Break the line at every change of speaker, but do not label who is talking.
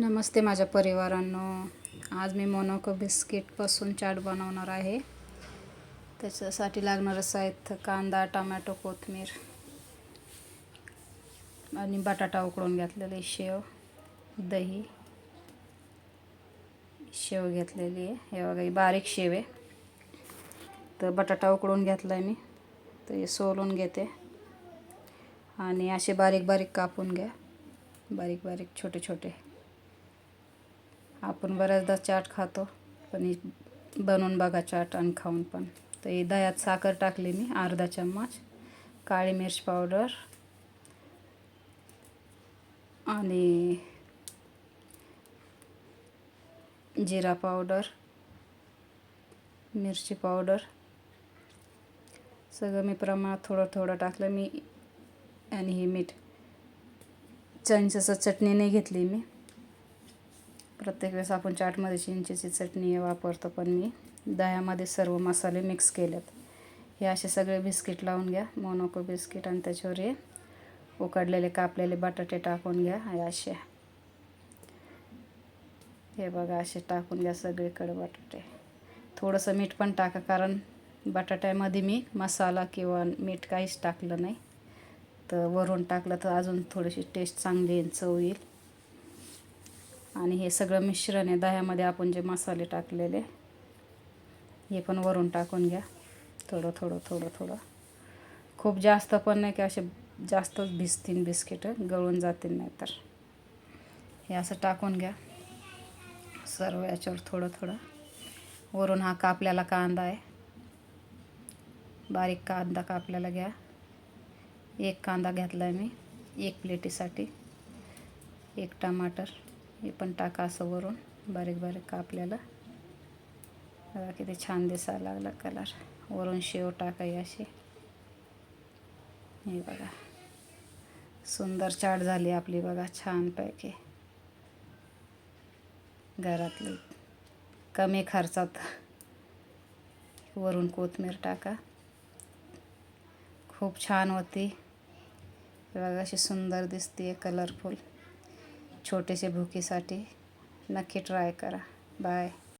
नमस्ते माझ्या परिवारांनो. आज मी मोनोको बिस्किटपासून चाट बनवणार आहे. त्याच्यासाठी लागणारं साहित्य कांदा टमॅटो कोथमीर आणि बटाटा उकडून घेतलेले शेव दही. शेव घेतलेली आहे. हे बघा बारीक शेव आहे. तर बटाटा उकडून घेतला आहे मी. तर हे सोलून घेते. आणि असे बारीक बारीक कापून घ्या. बारीक बारीक छोटे छोटे. आपण बऱ्याचदा चाट खातो पण बनवून बघा चाट आणि खाऊन पण. तर हे दह्यात साखर टाकली मी अर्धा चम्मच काळी मिर्च पावडर आणि जिरा पावडर मिरची पावडर. सगळं मी प्रमाणात थोडं थोडं टाकलं मी आणि हे मीठ. असं चटणी नाही घेतली मी. प्रत्येक वेळेस आपण चाटमध्ये चिंचेची चटणी वापरतो पण मी दह्यामध्ये सर्व मसाले मिक्स केलेत. हे असे सगळे बिस्किट लावून घ्या मोनोको बिस्किट आणि त्याच्यावर हे उकडलेले कापलेले बटाटे टाकून घ्या हे असे. हे बघा असे टाकून घ्या सगळीकडे बटाटे. थोडंसं मीठ पण टाका कारण बटाट्यामध्ये मी मसाला किंवा मीठ काहीच टाकलं नाही. तर वरून टाकलं तर अजून थोडीशी टेस्ट चांगली येईल चव येईल. आणि हे सगळं मिश्रण आहे. दह्यामध्ये आपण जे मसाले टाकलेले हे पण वरून टाकून घ्या. थोडं थोडं थोडं थोडं. खूप जास्त पण नाही की असे जास्तच भिजतील बिस्किटं गळून जातील नाही तर हे असं टाकून घ्या. सर्व याच्यावर थोडं थोडं. वरून हा कापल्याला कांदा आहे. बारीक कांदा कापल्याला घ्या. एक कांदा घेतला आहे मी एक प्लेटीसाठी. एक टमाटर. हे पण टाका असं वरून. बारीक बारीक कापल्याला बघा किती छान दिसायला लागला कलर. वरून शेव टाकाय अशी. हे बघा. सुंदर चाट झाली आपली बघा छानपैकी. घरातली. कमी खर्चात. वरून कोथमीर टाका. खूप छान होती. बघा अशी सुंदर दिसते कलरफुल छोटेसे भुकीसाठी नक्की ट्राय करा. बाय